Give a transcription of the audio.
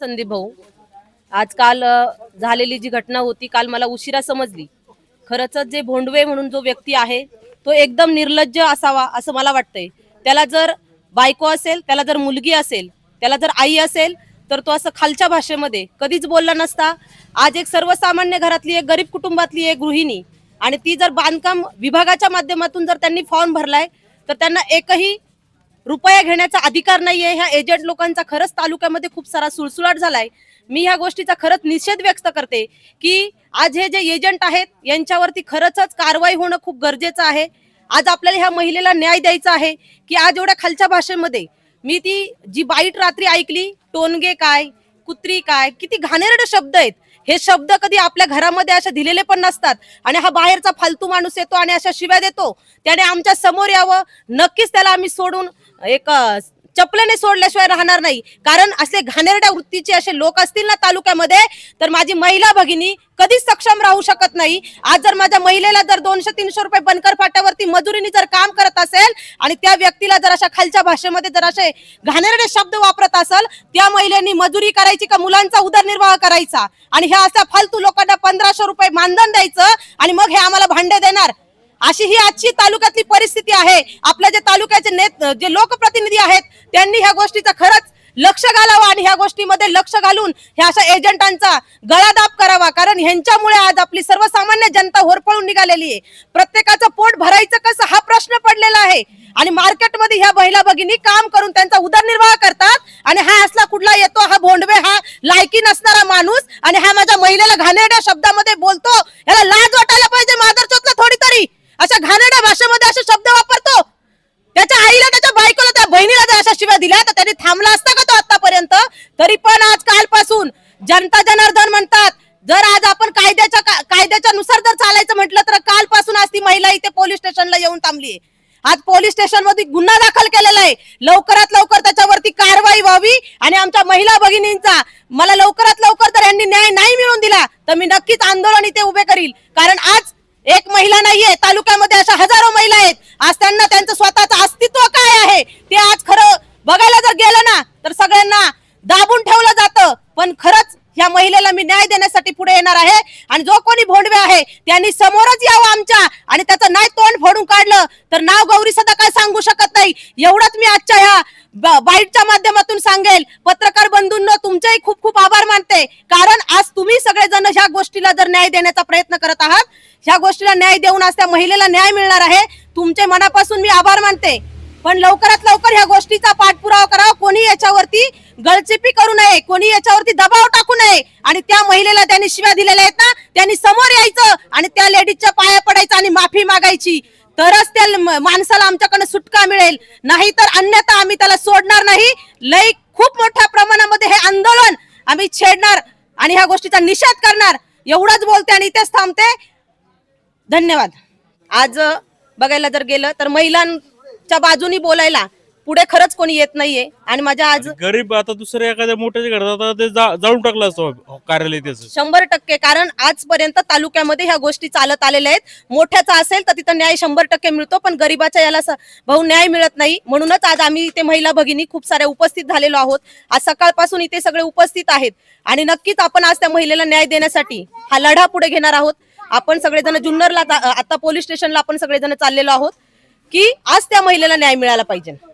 संदीप भाऊ. आज काल झालेली जी घटना होती काल मला उशिरा समजली. खरंच जे भोंडवे म्हणून जो व्यक्ती आहे तो एकदम निर्लज्ज असावा असं मला वाटतंय. त्याला जर बायको असेल त्याला जर मुलगी असेल त्याला जर आई असेल तर तो असं खालच्या भाषेमध्ये कधीच बोलला नसता. आज एक सर्वसामान्य घरातली एक गरीब कुटुंबातली एक गृहिणी आणि ती जर बांधकाम विभागाच्या माध्यमातून जर त्यांनी फॉर्म भरलाय तर त्यांना एकही रुपया घेण्याचा अधिकार नाहीये. ह्या एजंट लोकांचा खरंच तालुक्यामध्ये खूप सारा सुळसुळाट झालाय. मी ह्या गोष्टीचा खरंच निषेध व्यक्त करते की आज हे जे एजंट आहेत यांच्यावरती खरंच कारवाई होणं खूप गरजेचं आहे. आज आपल्याला ह्या महिलेला न्याय द्यायचा आहे की आज एवढ्या खालच्या भाषेमध्ये मी ती जी बाईट रात्री ऐकली टोनगे काय कुत्री काय किती घाणेरडे शब्द आहेत. हे शब्द कधी आपल्या घरामध्ये असे दिलेले पण नसतात. आणि हा बाहेरचा फालतू माणूस येतो आणि अशा शिव्या देतो. त्याने आमच्यासमोर यावं. नक्कीच त्याला आम्ही सोडून एक चपलेने सोडल्याशिवाय राहणार नाही. कारण असे घाणेरड्या वृत्तीचे असे लोक असतील ना तालुक्यामध्ये तर माझी महिला भगिनी कधीच सक्षम राहू शकत नाही. आज जर माझ्या महिलेला जर दोनशे तीनशे रुपये बनकर फाट्यावरती मजुरीने जर काम करत असेल आणि त्या व्यक्तीला जर अशा खालच्या भाषेमध्ये जर असे घाणेरडे शब्द वापरत असेल त्या महिलेनी मजुरी करायची का मुलांचा उदरनिर्वाह करायचा? आणि ह्या अशा फालतू लोकांना पंधराशे रुपये मानधन द्यायचं आणि मग हे आम्हाला भांडे देणार? अशी ही आजची तालुक्यातली परिस्थिती आहे. आपल्या जे तालुक्याचे नेत जे लोकप्रतिनिधी आहेत त्यांनी ह्या गोष्टीचा खरंच लक्ष घालावं आणि ह्या गोष्टीमध्ये लक्ष घालून ह्या अशा एजंटांचा गळादाब करावा. कारण ह्यांच्यामुळे आज आपली सर्वसामान्य जनता होरपळून निघालेली आहे. प्रत्येकाचं पोट भरायचं कसं हा प्रश्न पडलेला आहे. आणि मार्केटमध्ये ह्या महिला भगिनी काम करून त्यांचा उदरनिर्वाह करतात आणि हा असला कुठला येतो हा भोंडवे हा लायकी नसणारा माणूस आणि हा माझ्या महिलेला घाणेरड्या शब्दामध्ये बोलतो याला लाज वाटायला पाहिजे. मादरचोतला थोडी तरी अशा घाणेरड्या भाषेमध्ये असे शब्द वापरतो त्याच्या आईला त्याच्या बायकोला त्या बहिणीला जर अशा शिव्या दिल्या तर त्यांनी थांबला असता का तो आतापर्यंत तरी पण आज कालपासून जनता जनार्दन म्हणतात जर आज आपण कायद्याच्या कायद्याच्या नुसार जर चालायचं म्हटलं तर कालपासून आज ती महिला इथे पोलीस स्टेशनला येऊन थांबली आज पोलीस स्टेशनमध्ये गुन्हा दाखल केलेला आहे. लवकरात लवकर त्याच्यावरती कारवाई व्हावी आणि आमच्या महिला भगिनींचा मला लवकरात लवकर जर यांनी न्याय नाही मिळवून दिला तर मी नक्कीच आंदोलन इथे उभे करील. कारण आज एक महिला नाहीये तालुक्यामध्ये अशा हजारो महिला आहेत. आज त्यांना त्यांचं स्वतःचं अस्तित्व काय आहे ते आज खरं बघायला जर गेलं ना तर सगळ्यांना दाबून ठेवलं जातं पण खरंच ह्या महिलेला मी न्याय देण्यासाठी पुढे येणार आहे आणि जो कोणी भोंडवे आहे त्यांनी समोरच यावं आमच्या. आणि त्याचं नाही तोंड फोडून काढलं तर नाव गौरी सदा काय सांगू शकत नाही. एवढंच मी आजच्या ह्या बाईटच्या माध्यमातून सांगेल. पत्रकार बंधूंनो तुमचेही खूप खूप आभार मानते. कारण आज तुम्ही सगळेजण ह्या गोष्टीला जर न्याय देण्याचा प्रयत्न करत आहात ह्या गोष्टीला न्याय देऊन आज त्या महिलेला न्याय मिळणार आहे तुमचे मनापासून मी आभार मानते. पण लवकरात लवकर ह्या गोष्टीचा पाठपुरावा करावा कोणी याच्यावरती गळचिपी करू नये. कोणी याच्यावरती दबाव टाकू नये. आणि त्या महिलेला त्यांनी शिव्या दिलेल्या आहेत ना त्यांनी समोर यायचं आणि त्या लेडीजच्या पाया पडायचं आणि माफी मागायची. तरच त्या माणसाला आमच्याकडनं सुटका मिळेल. नाही तर अन्यथा आम्ही त्याला सोडणार नाही. लई खूप मोठ्या प्रमाणामध्ये हे आंदोलन आम्ही छेडणार आणि ह्या गोष्टीचा निषेध करणार. एवढंच बोलते आणि इथेच थांबते. धन्यवाद. आज बघायला जर गेलं तर महिलांच्या बाजूनी बोलायला पुढे खरंच कोणी येत नाहीये. आणि माझ्या आज गरीब आता दुसऱ्या एखाद्या मोठ्याच्या घरात आता ते जा- जाळून टाकलं असतं कार्यालय त्याचं. शंभर टक्के कारण आजपर्यंत तालुक्यामध्ये ह्या गोष्टी चालत आलेल्या आहेत. मोठ्याचा असेल तर तिथं न्याय शंभर टक्के मिळतो पण गरीबाच्या याला स- भाऊ न्याय मिळत नाही. म्हणूनच आज आम्ही इथे महिला भगिनी खूप साऱ्या उपस्थित झालेलो आहोत. आज सकाळपासून इथे सगळे उपस्थित आहेत. आणि नक्कीच आपण आज त्या महिलेला न्याय देण्यासाठी हा लढा पुढे घेणार आहोत. आपण सगळेजण जुन्नरला आता पोलीस स्टेशनला आपण सगळेजण चाललेलो आहोत की आज त्या महिलेला न्याय मिळाला पाहिजे.